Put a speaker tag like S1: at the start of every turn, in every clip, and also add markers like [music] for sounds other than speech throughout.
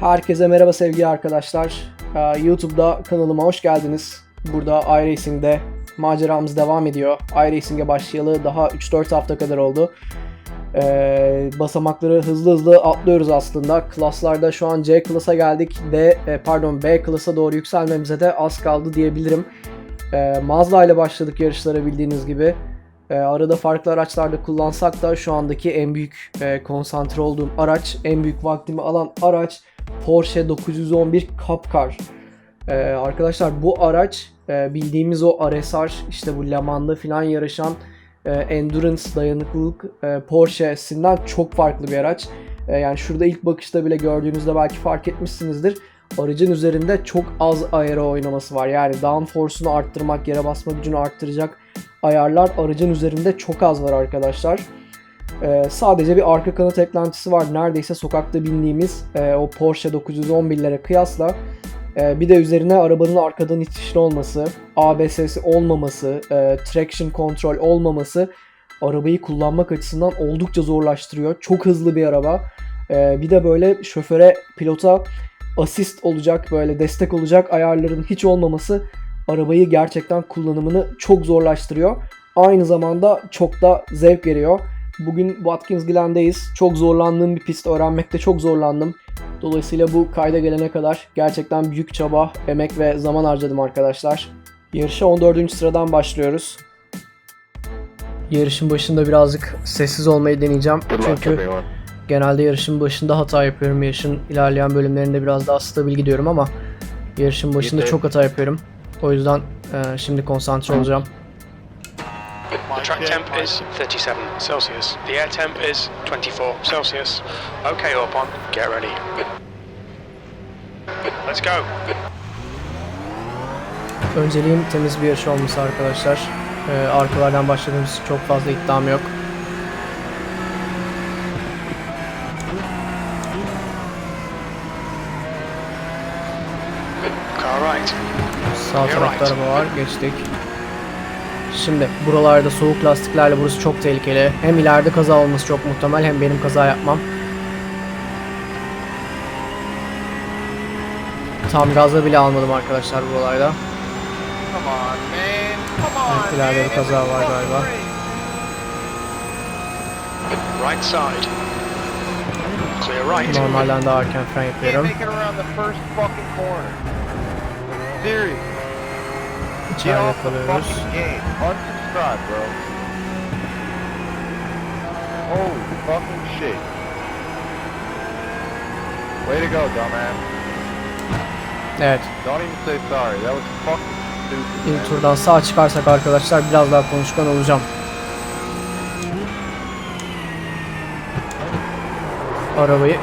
S1: Herkese merhaba sevgili arkadaşlar. Ee, YouTube'da kanalıma hoş geldiniz. Burada iRacing'de maceramız devam ediyor. iRacing'e başlayalı daha 3-4 hafta kadar oldu. Ee, basamakları hızlı hızlı atlıyoruz aslında. Klaslarda şu an C klasa geldik. D, e, pardon B klasa doğru yükselmemize de az kaldı diyebilirim. Ee, Mazda ile başladık yarışlara bildiğiniz gibi. Ee, arada farklı araçlarda kullansak da şu andaki en büyük e, konsantre olduğum araç, en büyük vaktimi alan araç Porsche 911 Cup Car. Ee, arkadaşlar bu araç e, bildiğimiz o RSR işte bu Le Mans'da falan yarışan e, endurance dayanıklılık e, Porsche'sinden çok farklı bir araç. E, yani şurada ilk bakışta bile gördüğünüzde belki fark etmişsinizdir. Aracın üzerinde çok az aero oynaması var. Yani downforce'unu arttırmak, yere basma gücünü arttıracak ayarlar aracın üzerinde çok az var arkadaşlar. Ee, sadece bir arka kanat eklentisi var. Neredeyse sokakta bindiğimiz e, o Porsche 911'lere kıyasla. E, bir de üzerine arabanın arkadan itişli olması, ABS'si olmaması, e, traction control olmaması arabayı kullanmak açısından oldukça zorlaştırıyor. Çok hızlı bir araba. Bir de böyle şoföre, pilota asist olacak, böyle destek olacak ayarların hiç olmaması arabayı gerçekten kullanımını çok zorlaştırıyor. Aynı zamanda çok da zevk veriyor. Bugün Watkins Glen'deyiz. Çok zorlandığım bir pist öğrenmekte çok zorlandım. Dolayısıyla bu kayda gelene kadar gerçekten büyük çaba, emek ve zaman harcadım arkadaşlar. Yarışa 14. sıradan başlıyoruz. Yarışın başında birazcık sessiz olmayı deneyeceğim. Çünkü genelde yarışın başında hata yapıyorum. Yarışın ilerleyen bölümlerinde biraz daha stabil gidiyorum ama yarışın başında çok hata yapıyorum. O yüzden e, şimdi konsantre olacağım.
S2: The track temp is 37 Celsius. The air temp is 24 Celsius. Okay, Orpon, get ready. Let's go.
S1: Önceliğim temiz bir yarış olması arkadaşlar. E, arkalardan başladığımız çok fazla iddiam yok.
S2: Car right.
S1: Sağ
S2: You're
S1: tarafta araba var. Geçtik. Şimdi buralarda soğuk lastiklerle burası çok tehlikeli. Hem ileride kaza olması çok muhtemel hem benim kaza yapmam. Tam gazla bile almadım arkadaşlar bu olayda.
S3: Come on, man. Come
S1: Evet, ileride bir kaza var galiba.
S2: Right side. Clear right.
S1: Normalden daha erken fren yapıyorum.
S3: Serious. Get
S1: İçeride
S3: off the
S1: kalıyoruz.
S3: fucking game. Unsubscribe, bro. Holy fucking shit. Way to go, dumbass.
S1: Evet.
S3: Don't even say sorry. That was fucking stupid,
S1: İlk turdan sağ çıkarsak arkadaşlar biraz daha konuşkan olacağım. Arabayı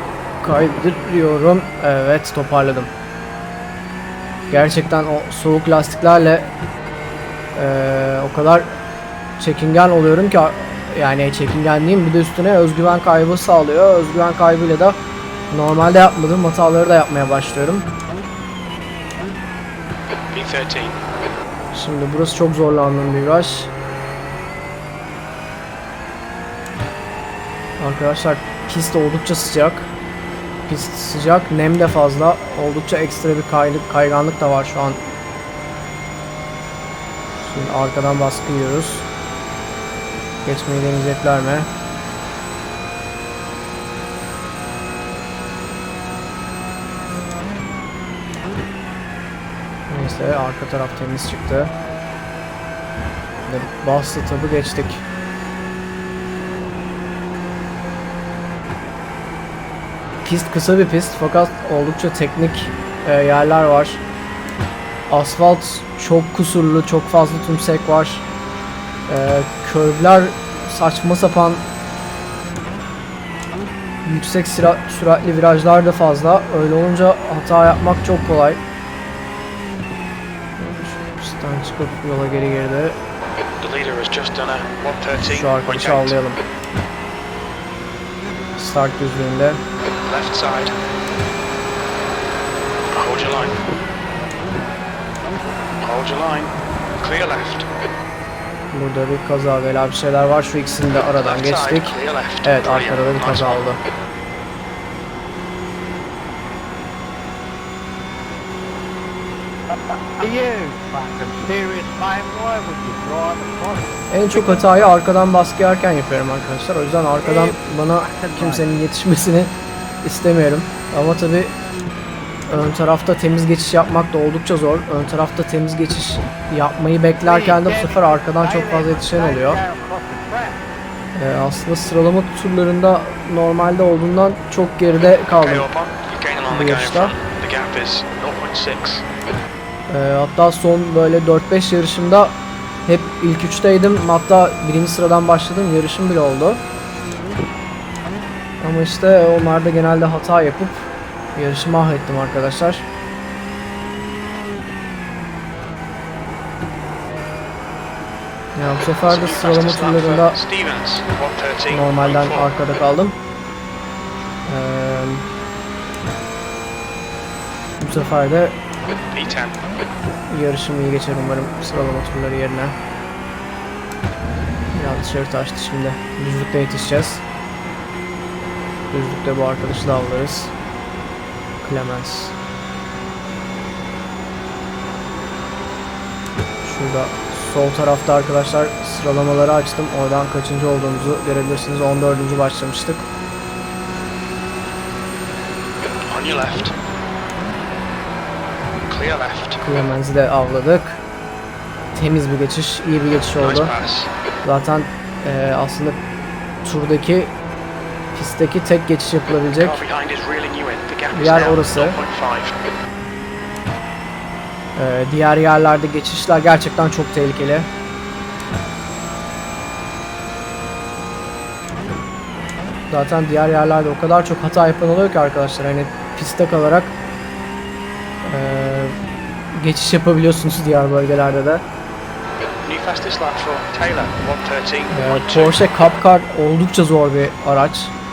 S1: kaydırıyorum. Evet toparladım. Gerçekten o soğuk lastiklerle eee, o kadar çekingen oluyorum ki yani çekingenliğim bir de üstüne özgüven kaybı sağlıyor. Özgüven kaybıyla da normalde yapmadığım hataları da yapmaya başlıyorum.
S2: B13.
S1: Şimdi burası çok zorlandığım bir viraj. Arkadaşlar pist oldukça sıcak. Pist sıcak, nem de fazla. Oldukça ekstra bir kaylık, kayganlık da var şu an. Şimdi arkadan baskı yiyoruz. Geçmeyi deneyecekler mi? Neyse arka taraf temiz çıktı. Bastı tabi geçtik. Pist kısa bir pist fakat oldukça teknik e, yerler var. Asfalt çok kusurlu, çok fazla tümsek var. E, curve'ler saçma sapan yüksek sıra- süratli virajlar da fazla. Öyle olunca hata yapmak çok kolay. Şu pistten çıkıp yola geri
S2: a
S1: Şu arkadaşı
S2: 113.8.
S1: avlayalım. Start düzlüğünde.
S2: Left side. Hold your line. Hold your line. Clear left.
S1: Burada bir kaza bela bir şeyler var. Şu ikisini de aradan geçtik. Evet arkada da bir kaza oldu. En çok hatayı arkadan baskı yerken yapıyorum arkadaşlar. O yüzden arkadan bana kimsenin yetişmesini istemiyorum. Ama tabi ön tarafta temiz geçiş yapmak da oldukça zor. Ön tarafta temiz geçiş yapmayı beklerken de bu sefer arkadan çok fazla yetişen oluyor. Ee, aslında sıralama turlarında normalde olduğundan çok geride kaldım. Bu yarışta.
S2: front. The gap is 0.6.
S1: Ee, hatta son böyle 4-5 yarışımda hep ilk üçteydim. Hatta birinci sıradan başladığım yarışım bile oldu. Ama işte onlarda genelde hata yapıp yarışı mahvettim arkadaşlar. Ya bu sefer de sıralama turlarında
S2: for Stevens, 113.
S1: normalden arkada kaldım. Ee, bu sefer de
S2: P10.
S1: Yarışım iyi geçer umarım sıralama turları yerine. Biraz dışarı taştı şimdi. Düzlükte yetişeceğiz. Düzlükte bu arkadaşı da avlarız. Clemens. Şurada sol tarafta arkadaşlar sıralamaları açtım. Oradan kaçıncı olduğumuzu görebilirsiniz. 14. başlamıştık.
S2: On your left. Clear left.
S1: Clemens'i de avladık. Temiz bir geçiş, iyi bir geçiş oldu. Zaten eee, aslında turdaki pistteki tek geçiş yapılabilecek. Yer orası.
S2: 0.5.
S1: Eee, diğer yerlerde geçişler gerçekten çok tehlikeli. Zaten diğer yerlerde o kadar çok hata yapan oluyor ki arkadaşlar hani pistte kalarak eee, geçiş yapabiliyorsunuz diğer bölgelerde de.
S2: New fastest lap for Taylor, 113.
S1: Ee, Porsche Cup Car oldukça zor bir araç.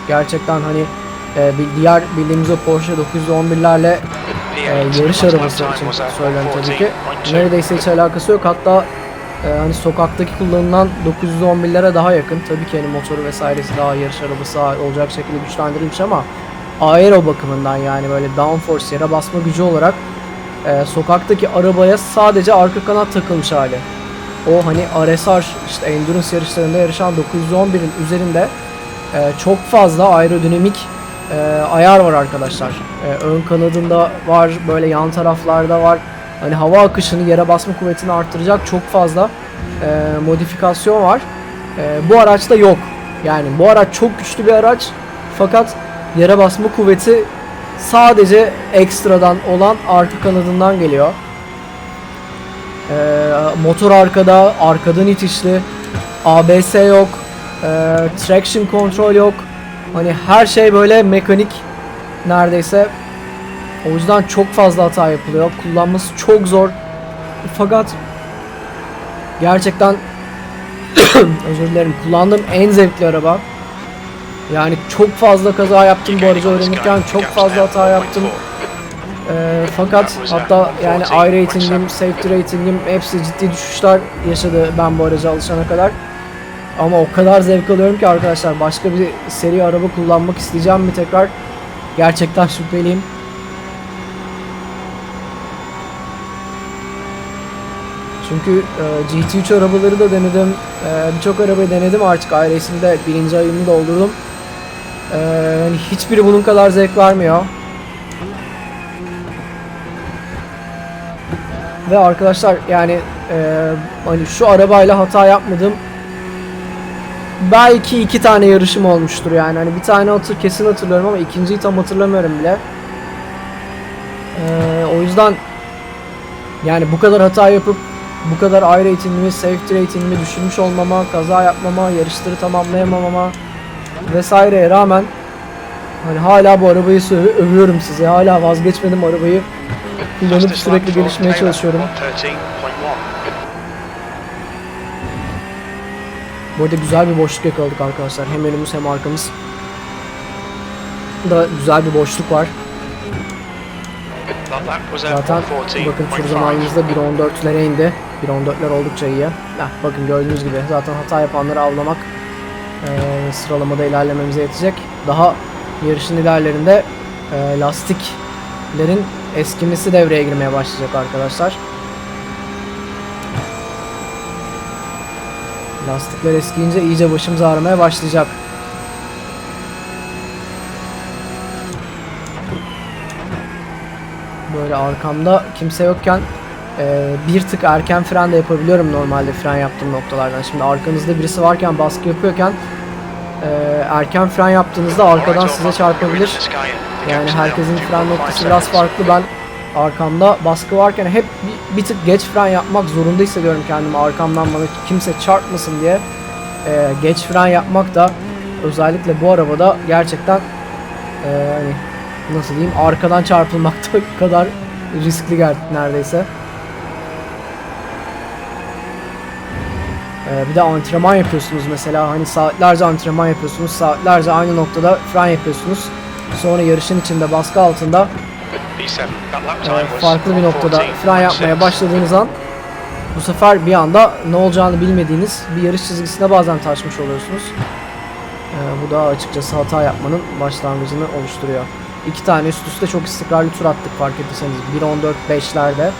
S1: Gerçekten hani e, bir diğer bildiğimiz o Porsche 911'lerle e, yarış arabası için söylenen tabii ki. Neredeyse hiç alakası yok. Hatta e, hani sokaktaki kullanılan 911'lere daha yakın. Tabii ki hani motoru vesairesi daha yarış arabası olacak şekilde güçlendirilmiş ama aero bakımından yani böyle downforce yere basma gücü olarak e, sokaktaki arabaya sadece arka kanat takılmış hali o hani RSR işte endurance yarışlarında yarışan 911'in üzerinde e, çok fazla aerodinamik e, ayar var arkadaşlar. E, ön kanadında var, böyle yan taraflarda var. Hani hava akışını, yere basma kuvvetini arttıracak çok fazla e, modifikasyon var. E, bu araçta yok. Yani bu araç çok güçlü bir araç fakat yere basma kuvveti sadece ekstradan olan arka kanadından geliyor. Ee, motor arkada, arkadan itişli, ABS yok, ee, traction control yok. Hani her şey böyle mekanik neredeyse. O yüzden çok fazla hata yapılıyor. Kullanması çok zor. Fakat gerçekten [clears throat] özür dilerim kullandığım en zevkli araba. Yani çok fazla kaza yaptım bu aracı öğrenirken çok fazla hata yaptım. Ee, fakat hatta yani I ratingim, safety ratingim hepsi ciddi düşüşler yaşadı ben bu araca alışana kadar. Ama o kadar zevk alıyorum ki arkadaşlar başka bir seri araba kullanmak isteyeceğim mi tekrar? Gerçekten şüpheliyim. Çünkü e, GT3 arabaları da denedim. E, Birçok arabayı denedim artık ailesinde birinci ayımı doldurdum. E, hani hiçbiri bunun kadar zevk vermiyor. Ve arkadaşlar yani e, hani şu arabayla hata yapmadım. Belki iki tane yarışım olmuştur yani. Hani bir tane hatır kesin hatırlıyorum ama ikinciyi tam hatırlamıyorum bile. E, o yüzden yani bu kadar hata yapıp bu kadar I ratingimi, safety ratingimi düşürmüş olmama, kaza yapmama, yarışları tamamlayamamama vesaireye rağmen hani hala bu arabayı övüyorum size. Hala vazgeçmedim arabayı kullanıp sürekli gelişmeye çalışıyorum. Bu arada güzel bir boşluk yakaladık arkadaşlar. Hem önümüz hem arkamız. Da güzel bir boşluk var. Zaten bakın tur
S2: 114.5.
S1: zamanımızda 1.14'lere indi. 1.14'ler oldukça iyi. Heh, bakın gördüğünüz gibi zaten hata yapanları avlamak eee, sıralamada ilerlememize yetecek. Daha yarışın ilerlerinde lastik lastiklerin eskimesi devreye girmeye başlayacak arkadaşlar. Lastikler eskiyince iyice başımız ağrımaya başlayacak. Böyle arkamda kimse yokken e, bir tık erken fren de yapabiliyorum normalde fren yaptığım noktalardan. Şimdi arkanızda birisi varken baskı yapıyorken e, erken fren yaptığınızda arkadan size çarpabilir. Yani herkesin fren noktası biraz farklı. Ben arkamda baskı varken hep bir, bir tık geç fren yapmak zorunda hissediyorum kendimi. Arkamdan bana kimse çarpmasın diye e, geç fren yapmak da özellikle bu arabada gerçekten e, hani nasıl diyeyim arkadan çarpılmakta [laughs] kadar riskli gel neredeyse. E, bir de antrenman yapıyorsunuz mesela hani saatlerce antrenman yapıyorsunuz saatlerce aynı noktada fren yapıyorsunuz. Sonra yarışın içinde baskı altında e, farklı bir noktada fren yapmaya başladığınız an bu sefer bir anda ne olacağını bilmediğiniz bir yarış çizgisine bazen taşmış oluyorsunuz. E, bu da açıkçası hata yapmanın başlangıcını oluşturuyor. İki tane üst üste çok istikrarlı tur attık fark ettiyseniz. 1.14.5'lerde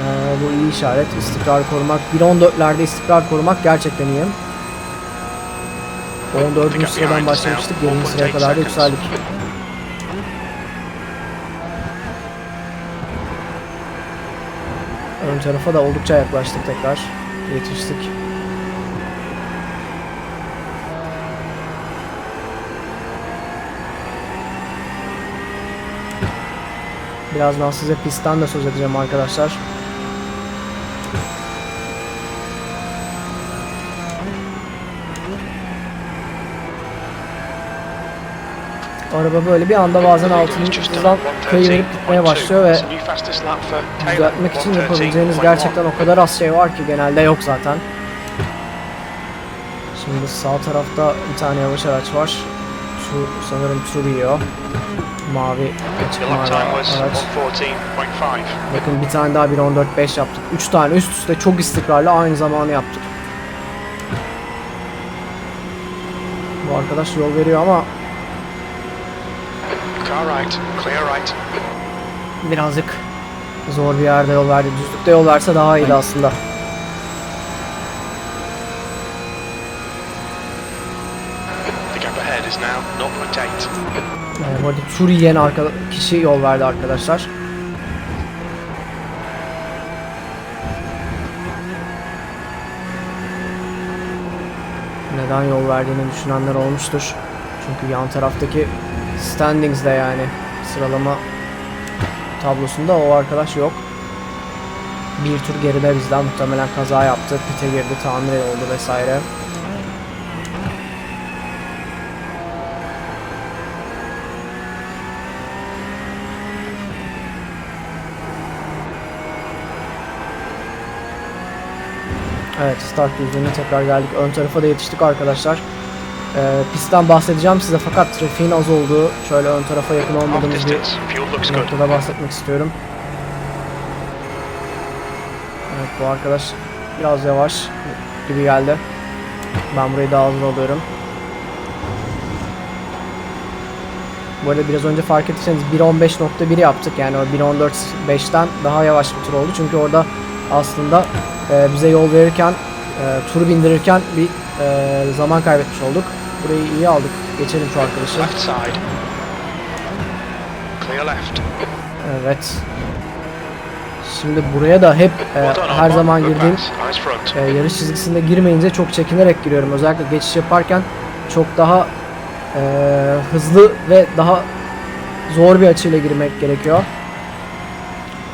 S1: e, bu iyi işaret. İstikrar korumak. 1.14'lerde istikrar korumak gerçekten iyi. 14. sıradan başlamıştık. 20. sıraya kadar da yükseldik. Ön tarafa da oldukça yaklaştık tekrar. Yetiştik. Birazdan size pistten de söz edeceğim arkadaşlar. Araba böyle bir anda bazen altından kayıverip gitmeye başlıyor ve düzeltmek için yapabileceğiniz gerçekten o kadar az şey var ki genelde yok zaten. Şimdi sağ tarafta bir tane yavaş araç var. Şu sanırım Turio. Mavi açık mavi araç.
S2: 114.5.
S1: Bakın bir tane daha 1.14.5 yaptık. 3 tane üst üste çok istikrarlı aynı zamanı yaptık. Bu arkadaş yol veriyor ama
S2: Car right, clear right.
S1: Birazcık zor bir yerde yol verdi. Düzlükte yol verse daha iyiydi aslında.
S2: The gap ahead is now 0.8.
S1: Yani bu arada tur yiyen arka kişi yol verdi arkadaşlar. Neden yol verdiğini düşünenler olmuştur. Çünkü yan taraftaki standings'de yani sıralama tablosunda o arkadaş yok. Bir tur geride bizden muhtemelen kaza yaptı, pite girdi, tamir oldu vesaire. Evet start düzlüğüne tekrar geldik. Ön tarafa da yetiştik arkadaşlar. Ee, pistten bahsedeceğim size fakat trafiğin az olduğu, şöyle ön tarafa yakın olmadığımız bir noktada bahsetmek istiyorum. Evet bu arkadaş biraz yavaş gibi geldi. Ben burayı daha hızlı alıyorum. Bu arada biraz önce fark ettiyseniz 1.15.1 yaptık. Yani o 1.14.5'ten daha yavaş bir tur oldu. Çünkü orada aslında e, bize yol verirken, e, turu bindirirken bir e, zaman kaybetmiş olduk. Burayı iyi aldık. Geçelim şu arkadaşı.
S2: Left side. Clear left.
S1: Evet. Şimdi buraya da hep e, her zaman girdiğim e, yarış çizgisinde girmeyince çok çekinerek giriyorum. Özellikle geçiş yaparken çok daha e, hızlı ve daha zor bir açıyla girmek gerekiyor.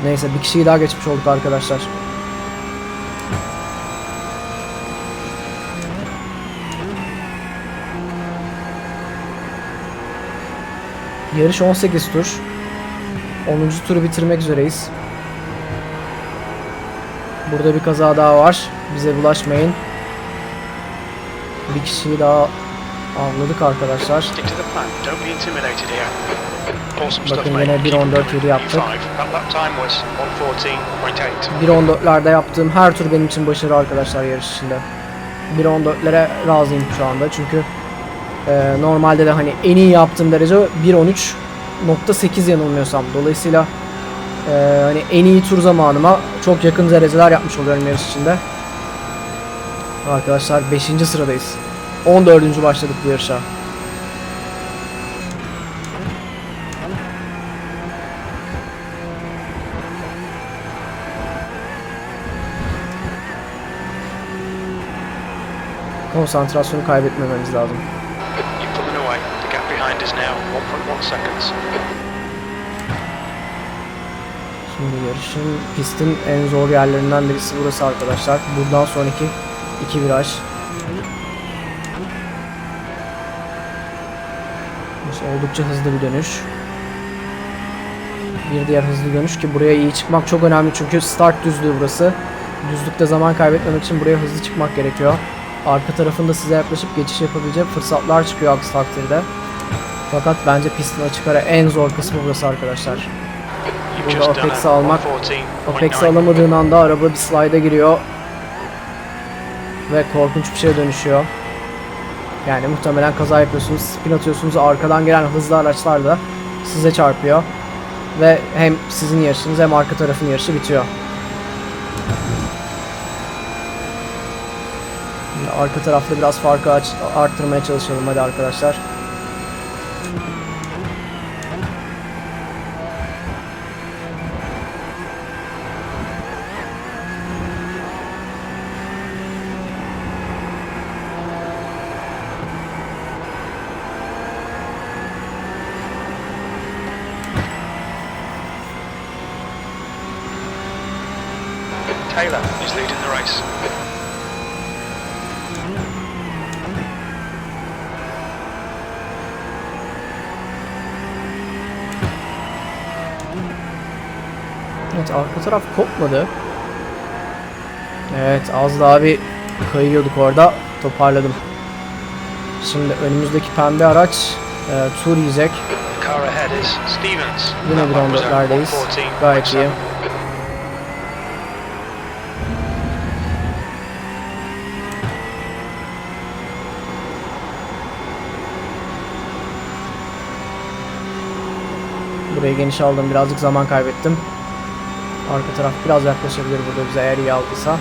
S1: Neyse bir kişiyi daha geçmiş olduk arkadaşlar. Yarış 18 tur. 10. turu bitirmek üzereyiz. Burada bir kaza daha var. Bize bulaşmayın. Bir kişiyi daha avladık arkadaşlar. Bakın yine
S2: Keep it
S1: 1.14
S2: moving.
S1: yedi yaptık.
S2: Five. That lap time was 114.8.
S1: 1.14'lerde yaptığım her tur benim için başarı arkadaşlar yarış içinde. 1.14'lere razıyım şu anda çünkü e, normalde de hani en iyi yaptığım derece 1.13 1.8 yanılmıyorsam. Dolayısıyla e, hani en iyi tur zamanıma çok yakın dereceler yapmış oluyorum yarış içinde. Arkadaşlar 5. sıradayız. 14. başladık bu yarışa. Konsantrasyonu kaybetmememiz lazım.
S2: 1.1 seconds.
S1: Şimdi yarışın pistin en zor yerlerinden birisi burası arkadaşlar. Buradan sonraki iki viraj. Burası oldukça hızlı bir dönüş. Bir diğer hızlı dönüş ki buraya iyi çıkmak çok önemli çünkü start düzlüğü burası. Düzlükte zaman kaybetmemek için buraya hızlı çıkmak gerekiyor. Arka tarafında size yaklaşıp geçiş yapabilecek fırsatlar çıkıyor aksi takdirde. Fakat bence pistin açık ara en zor kısmı burası arkadaşlar. Burada Apex'i almak,
S2: 114.9.
S1: Apex'i alamadığın anda araba bir slide'a giriyor. Ve korkunç bir şeye dönüşüyor. Yani muhtemelen kaza yapıyorsunuz, spin atıyorsunuz, arkadan gelen hızlı araçlar da size çarpıyor. Ve hem sizin yarışınız hem arka tarafın yarışı bitiyor. Şimdi arka tarafta biraz farkı arttırmaya çalışalım hadi arkadaşlar.
S2: Taylor is leading the race.
S1: Evet arka taraf kopmadı. Evet az daha bir kayıyorduk orada. Toparladım. Şimdi önümüzdeki pembe araç e, tur yiyecek. Yine bir
S2: one was at
S1: 14'lerdeyiz.
S2: 114.7.
S1: Gayet iyi. Geniş aldım. Birazcık zaman kaybettim. Arka taraf biraz yaklaşabilir burada bize eğer iyi aldıysa.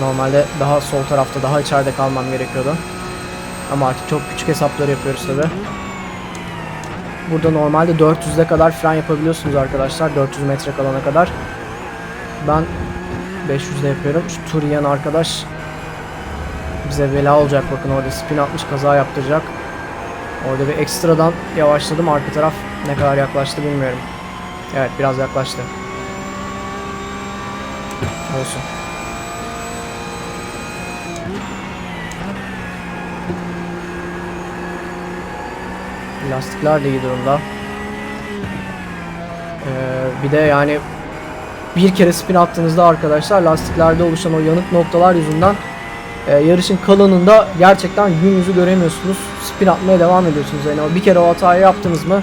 S1: Normalde daha sol tarafta, daha içeride kalmam gerekiyordu. Ama artık çok küçük hesapları yapıyoruz tabi. Burada normalde 400'e kadar fren yapabiliyorsunuz arkadaşlar. 400 metre kalana kadar. Ben 500'de yapıyorum. Şu tur yiyen arkadaş bize bela olacak. Bakın orada spin atmış kaza yaptıracak. Orada bir ekstradan yavaşladım. Arka taraf ne kadar yaklaştı bilmiyorum. Evet biraz yaklaştı. Olsun. Lastikler de iyi durumda. Ee, bir de yani bir kere spin attığınızda arkadaşlar lastiklerde oluşan o yanık noktalar yüzünden e, yarışın kalanında gerçekten gün yüzü göremiyorsunuz. Spin atmaya devam ediyorsunuz. Yani bir kere o hatayı yaptınız mı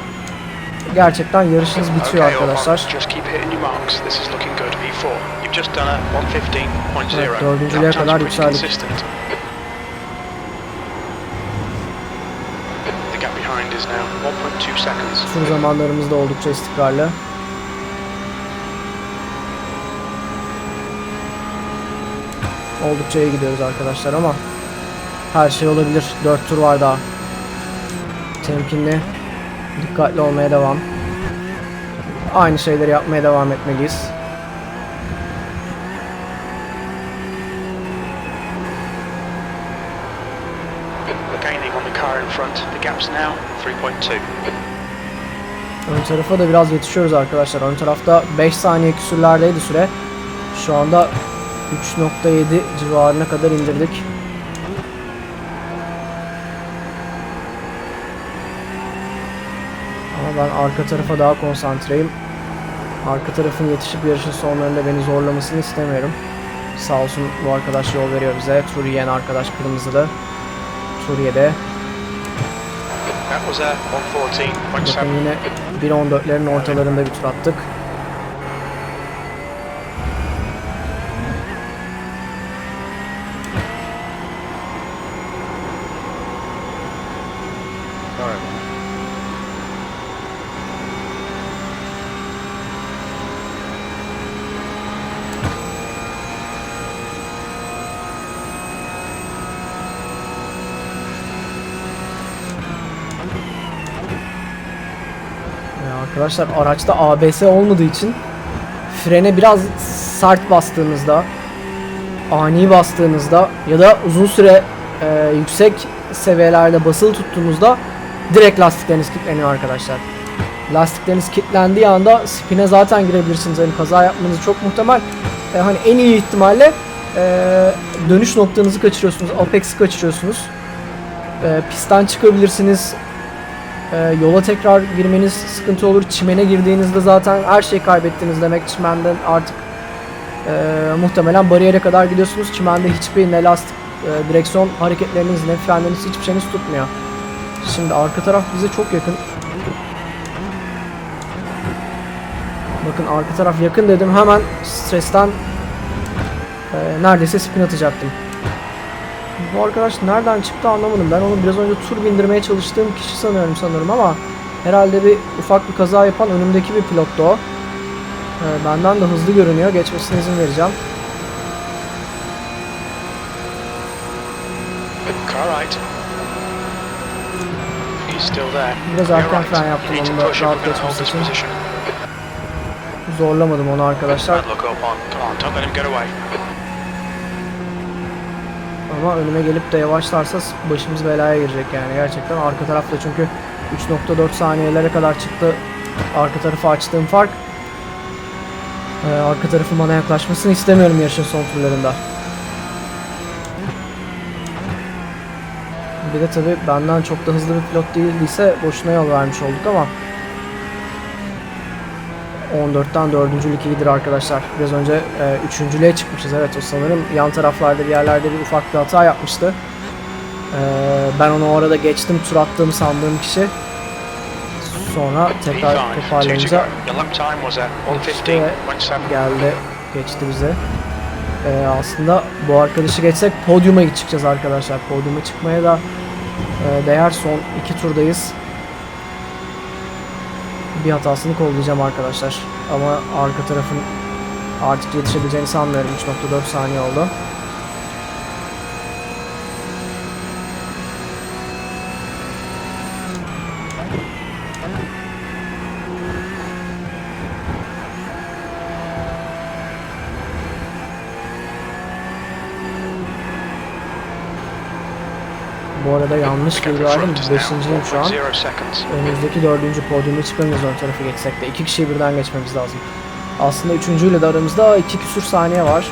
S1: gerçekten yarışınız bitiyor arkadaşlar.
S2: Ormond, just keep hitting your marks. This is looking good. V4. You've just done a 115.0.
S1: Evet, dördüncülüğe kadar yükseldik.
S2: consistent. The gap behind is now 1.2 seconds.
S1: Tur zamanlarımız da oldukça istikrarlı. Oldukça iyi gidiyoruz arkadaşlar ama her şey olabilir. 4 tur var daha. Temkinli, dikkatli olmaya devam. Aynı şeyleri yapmaya devam etmeliyiz.
S2: We're gaining on the car in front. The gap's now 3.2.
S1: Ön tarafa da biraz yetişiyoruz arkadaşlar. Ön tarafta 5 saniye küsürlerdeydi süre. Şu anda 3.7 civarına kadar indirdik. Ben arka tarafa daha konsantreyim. Arka tarafın yetişip yarışın sonlarında beni zorlamasını istemiyorum. Sağ olsun bu arkadaş yol veriyor bize. Turiyen arkadaş kırmızılı. Turiye'de.
S2: That was a 114.7.
S1: Bakın yine 1.14'lerin ortalarında bir tur attık. Ya arkadaşlar araçta ABS olmadığı için frene biraz sert bastığınızda ani bastığınızda ya da uzun süre e, yüksek seviyelerde basılı tuttuğunuzda direkt lastikleriniz kilitleniyor arkadaşlar. Lastikleriniz kilitlendiği anda spine zaten girebilirsiniz. Hani kaza yapmanız çok muhtemel. E, hani en iyi ihtimalle e, dönüş noktanızı kaçırıyorsunuz. Apex'i kaçırıyorsunuz. E, pistten çıkabilirsiniz. E, yola tekrar girmeniz sıkıntı olur. Çimene girdiğinizde zaten her şeyi kaybettiniz demek. Çimenden artık e, muhtemelen bariyere kadar gidiyorsunuz. Çimende hiçbir ne lastik, e, direksiyon hareketleriniz ne frenleriniz hiçbir şeyiniz tutmuyor. Şimdi arka taraf bize çok yakın. Bakın arka taraf yakın dedim hemen stresten e, neredeyse spin atacaktım. Bu arkadaş nereden çıktı anlamadım. Ben onu biraz önce tur bindirmeye çalıştığım kişi sanıyorum sanırım ama herhalde bir ufak bir kaza yapan önümdeki bir pilottu o. E, benden de hızlı görünüyor. Geçmesine izin vereceğim. Biraz erken fren yaptım onu da rahat geçmesi için. Zorlamadım onu arkadaşlar.
S2: Don't look up on. Come on, don't let him get away.
S1: Ama önüme gelip de yavaşlarsa başımız belaya girecek yani gerçekten. Arka tarafta çünkü 3.4 saniyelere kadar çıktı arka tarafı açtığım fark. Ee, arka tarafın bana yaklaşmasını istemiyorum yarışın son turlarında. Bir de tabi benden çok da hızlı bir pilot değildiyse boşuna yol vermiş olduk ama 14'ten 4. lig iyidir arkadaşlar. Biraz önce e, 3. çıkmışız. Evet o sanırım yan taraflarda bir yerlerde bir ufak bir hata yapmıştı. E, ben onu orada geçtim. Tur attığımı sandığım kişi. Sonra tekrar
S2: P5, two to
S1: toparlayınca işte
S2: 115.7.
S1: geldi. Geçti bize. E, aslında bu arkadaşı geçsek podyuma çıkacağız arkadaşlar. Podyuma çıkmaya da e, değer son iki turdayız. Bir hatasını kollayacağım arkadaşlar. Ama arka tarafın artık yetişebileceğini sanmıyorum. 3.4 saniye oldu. Bu arada yanlış
S2: now
S1: Beşinciyim şu an.
S2: 1.0 seconds.
S1: Önümüzdeki dördüncü podyuma çıkamıyoruz ön tarafı geçsek de. iki kişiyi birden geçmemiz lazım. Aslında üçüncüyle de aramızda iki küsür saniye var.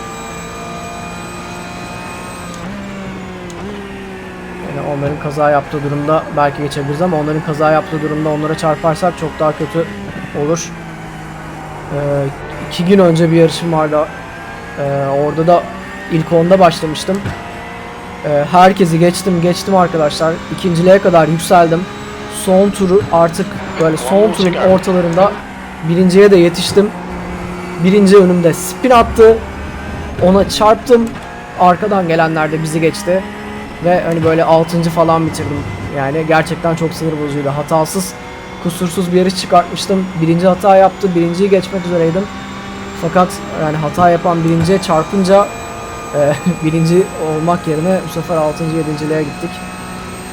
S1: Yani onların kaza yaptığı durumda belki geçebiliriz ama onların kaza yaptığı durumda onlara çarparsak çok daha kötü olur. Ee, iki gün önce bir yarışım vardı. Ee, orada da ilk onda başlamıştım. Ee, herkesi geçtim geçtim arkadaşlar. İkinciliğe kadar yükseldim. Son turu artık böyle son turun ortalarında birinciye de yetiştim. Birinci önümde spin attı. Ona çarptım. Arkadan gelenler de bizi geçti. Ve hani böyle 6. falan bitirdim. Yani gerçekten çok sinir bozucuydu. Hatasız, kusursuz bir yarış çıkartmıştım. Birinci hata yaptı. Birinciyi geçmek üzereydim. Fakat yani hata yapan birinciye çarpınca e, [laughs] birinci olmak yerine bu sefer 6. 7.liğe gittik.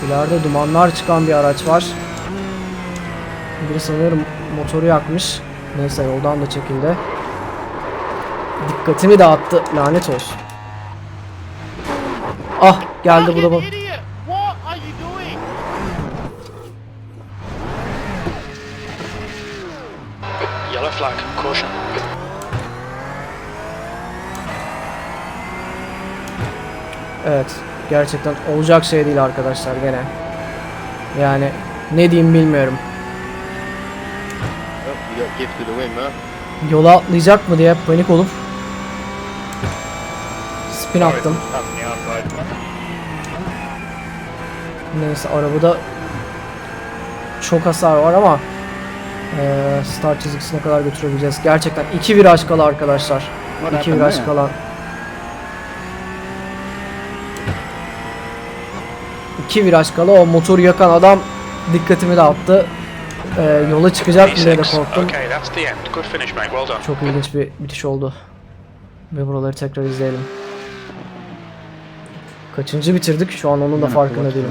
S1: İleride dumanlar çıkan bir araç var. Biri sanıyorum motoru yakmış. Neyse yoldan da çekildi. Dikkatimi dağıttı. Lanet olsun. Ah geldi bu da bu. Evet. Gerçekten olacak şey değil arkadaşlar gene. Yani ne diyeyim bilmiyorum. Yola atlayacak mı diye panik olup spin attım. Neyse arabada çok hasar var ama e, star çizgisine kadar götürebileceğiz. Gerçekten iki viraj kala arkadaşlar. İki viraj kala. 2 viraj kala o motor yakan adam dikkatimi dağıttı. Ee, yola çıkacak diye de korktum. Çok ilginç bir bitiş oldu. Ve buraları tekrar izleyelim. Kaçıncı bitirdik? Şu an onun da farkında değilim.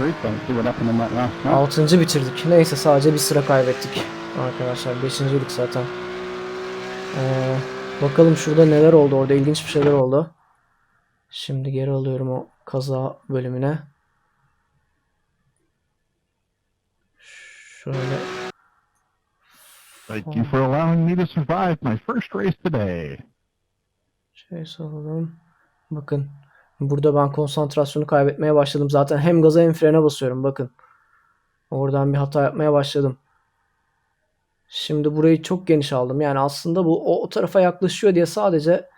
S1: Altıncı bitirdik. Neyse sadece bir sıra kaybettik. Arkadaşlar beşincilik zaten. Ee, bakalım şurada neler oldu. Orada ilginç bir şeyler oldu. Şimdi geri alıyorum o kaza bölümüne. Şöyle
S4: Thank you for allowing me to survive my first race today.
S1: şey soralım. Bakın. Burada ben konsantrasyonu kaybetmeye başladım. Zaten hem gaza hem frene basıyorum. Bakın. Oradan bir hata yapmaya başladım. Şimdi burayı çok geniş aldım. Yani aslında bu o, o tarafa yaklaşıyor diye sadece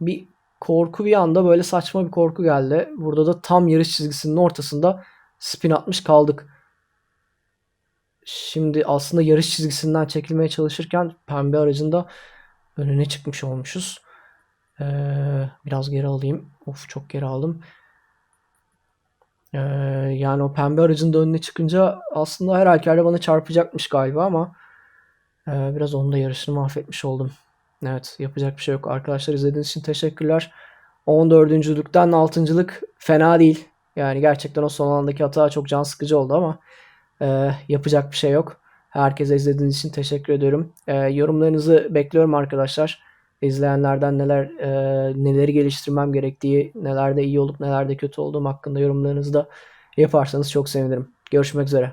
S1: bir korku bir anda böyle saçma bir korku geldi. Burada da tam yarış çizgisinin ortasında spin atmış kaldık. Şimdi aslında yarış çizgisinden çekilmeye çalışırken pembe aracında önüne çıkmış olmuşuz. Ee, biraz geri alayım. Of çok geri aldım. Ee, yani o pembe aracın da önüne çıkınca aslında her halükarda bana çarpacakmış galiba ama ee, biraz onun da yarışını mahvetmiş oldum. Evet yapacak bir şey yok. Arkadaşlar izlediğiniz için teşekkürler. 14.lükten 6.lık fena değil. Yani gerçekten o son andaki hata çok can sıkıcı oldu ama ee, yapacak bir şey yok. Herkese izlediğiniz için teşekkür ediyorum. Ee, yorumlarınızı bekliyorum arkadaşlar. İzleyenlerden neler e, neleri geliştirmem gerektiği, nelerde iyi olup nelerde kötü olduğum hakkında yorumlarınızı da yaparsanız çok sevinirim. Görüşmek üzere.